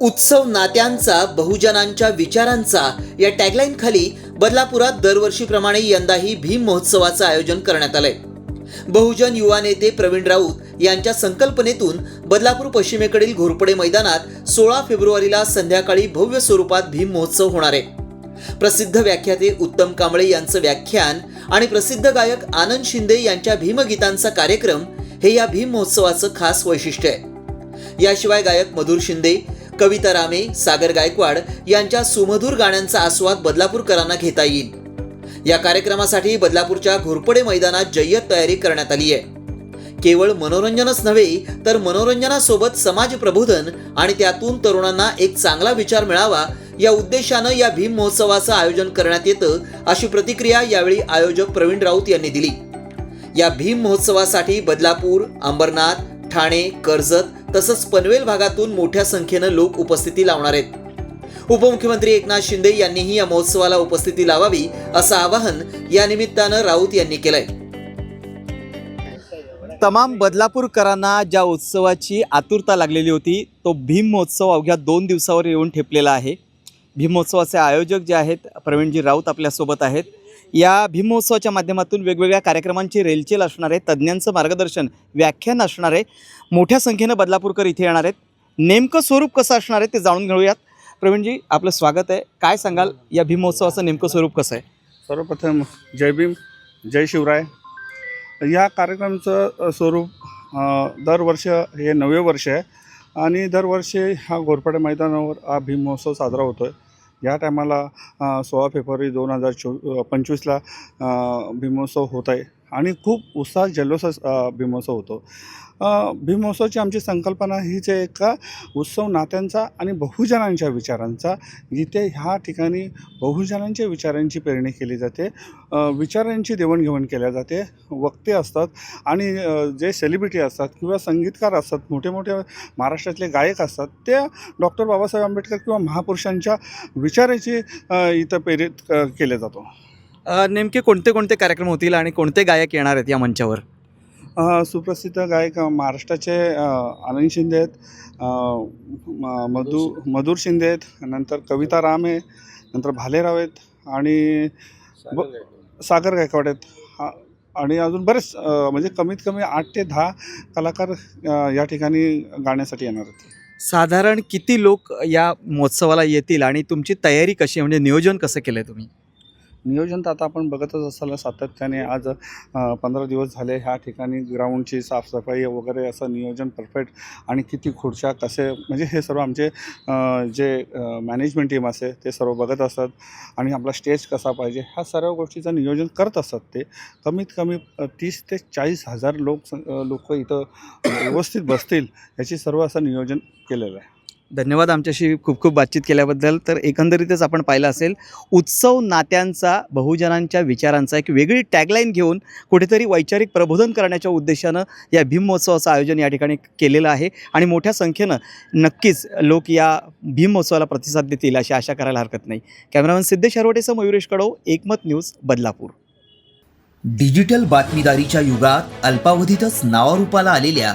उत्सव नात्यांचा बहुजनांच्या विचारांचा या टॅगलाईन खाली बदलापुरात दरवर्षीप्रमाणे यंदाही भीम महोत्सवाचं आयोजन करण्यात आलंय. बहुजन युवा नेते प्रवीण राऊत यांच्या संकल्पनेतून बदलापूर पश्चिमेकडील घोरपडे मैदानात सोळा फेब्रुवारीला संध्याकाळी भव्य स्वरूपात भीम महोत्सव होणार आहे. प्रसिद्ध व्याख्याते उत्तम कांबळे यांचं व्याख्यान आणि प्रसिद्ध गायक आनंद शिंदे यांच्या भीमगीतांचा कार्यक्रम हे या भीम महोत्सवाचं खास वैशिष्ट्य आहे. याशिवाय गायक मधुर शिंदे कविता रामे सागर गायकवाड यांच्या सुमधूर गाण्यांचा आस्वाद बदलापूरकरांना घेता येईल. या कार्यक्रमासाठी बदलापूरच्या घोरपडे मैदानात जय्यत तयारी करण्यात आली आहे. केवळ मनोरंजनच नव्हे तर मनोरंजनासोबत समाज प्रबोधन आणि त्यातून तरुणांना एक चांगला विचार मिळावा या उद्देशानं या भीम महोत्सवाचं आयोजन करण्यात येतं अशी प्रतिक्रिया यावेळी आयोजक प्रवीण राऊत यांनी दिली. या भीम महोत्सवासाठी बदलापूर अंबरनाथ ठाणे कर्जत तसंच पनवेल भागातून मोठ्या संख्येनं लोक उपस्थिती लावणार आहेत. उपमुख्यमंत्री एकनाथ शिंदे यांनीही या महोत्सवाला उपस्थिती लावावी असं आवाहन या निमित्तानं राऊत यांनी केलंय. तमाम बदलापूरकरांना ज्या उत्सवाची आतुरता लागलेली होती तो भीम महोत्सव अवघ्या दोन दिवसावर येऊन ठेपलेला आहे. भीम महोत्सवाचे आयोजक जे आहेत प्रवीणजी राऊत आपल्यासोबत आहेत. या भीमोत्सवाच्या माध्यमातून वेगवेगळ्या कार्यक्रमांची रेलचेल असणार आहे तज्ज्ञांचं मार्गदर्शन व्याख्यान असणार आहे. मोठ्या संख्येनं बदलापूरकर इथे येणार आहेत. नेमकं स्वरूप कसं असणार आहे ते जाणून घेऊयात. प्रवीणजी आपलं स्वागत आहे. काय सांगाल या भीमोत्सवाचं नेमकं स्वरूप कसं आहे? सर्वप्रथम जय भीम जय शिवराय. या कार्यक्रमाचं स्वरूप दरवर्ष हे नवे वर्ष आहे. आणि दरवर्षी हा घोरपाडे मैदानावर हा भीम महोत्सव साजरा होतो आहे या टायमाला सोळा फेब्रुवारी दोन हजार चो पंचवीसला भीमोत्सव होत आहे. आणि खूप उत्साह जल्लोषात भीमोत्सव होतो. भीमहोत्सवाची आमची संकल्पना हीच आहे का उत्सव नात्यांचा आणि बहुजनांच्या विचारांचा. जिथे ह्या ठिकाणी बहुजनांच्या विचारांची पेरणी केली जाते. विचारांची देवाणघेवाण केल्या जाते. वक्ते असतात आणि जे सेलिब्रिटी असतात किंवा संगीतकार असतात मोठे मोठे महाराष्ट्रातले गायक असतात ते डॉक्टर बाबासाहेब आंबेडकर किंवा महापुरुषांच्या विचाराची इथं प्रेरित अ, केले जातो. नेमके कोणते कोणते कार्यक्रम होतील आणि कोणते गायक येणार आहेत या मंचावर? सुप्रसिद्ध गायक महाराष्ट्राचे आनंद शिंदे आहेत. मधु मधुर शिंदे आहेत. नंतर कविता राम आहे नंतर भालेराव आहेत. आणि ब- सागर गायकवाड आहेत. आणि अजून बरेच म्हणजे कमीत कमी आठ ते दहा कलाकार या ठिकाणी गाण्यासाठी येणार आहेत. साधारण किती लोक या महोत्सवाला येतील आणि तुमची तयारी कशी आहे? म्हणजे नियोजन कसं केलं आहे तुम्ही? नियोजन तर आता आपण बघतच असाल सातत्याने आज पंधरा दिवस झाले. ह्या ठिकाणी ग्राउंडची साफसफाई वगैरे असं नियोजन परफेक्ट आणि किती खुर्च्या कसे म्हणजे हे सर्व आमचे जे मॅनेजमेंट टीम असे ते सर्व बघत असतात. आणि आपला स्टेज कसा पाहिजे ह्या सर्व गोष्टीचं नियोजन करत असतात ते. कमीत कमी तीस ते चाळीस हजार लोक लोक इथं व्यवस्थित बसतील याची सर्व असं नियोजन केलेलं आहे. धन्यवाद आमच्याशी खूप खूप बातचीत केल्याबद्दल. तर एकंदरीतच आपण पाहिलं असेल उत्सव नात्यांचा बहुजनांच्या विचारांचा एक वेगळी टॅगलाईन घेऊन कुठेतरी वैचारिक प्रबोधन करण्याच्या उद्देशानं या भीममहोत्सवाचं आयोजन या ठिकाणी केलेलं आहे. आणि मोठ्या संख्येनं नक्कीच लोक या भीममहोत्सवाला प्रतिसाद देतील अशी आशा करायला हरकत नाही. कॅमेरामॅन सिद्धेश हरवटेसह मयुरेश कडव एकमत न्यूज बदलापूर. डिजिटल बातमीदारीच्या युगात अल्पावधीतच नावारूपाला आलेल्या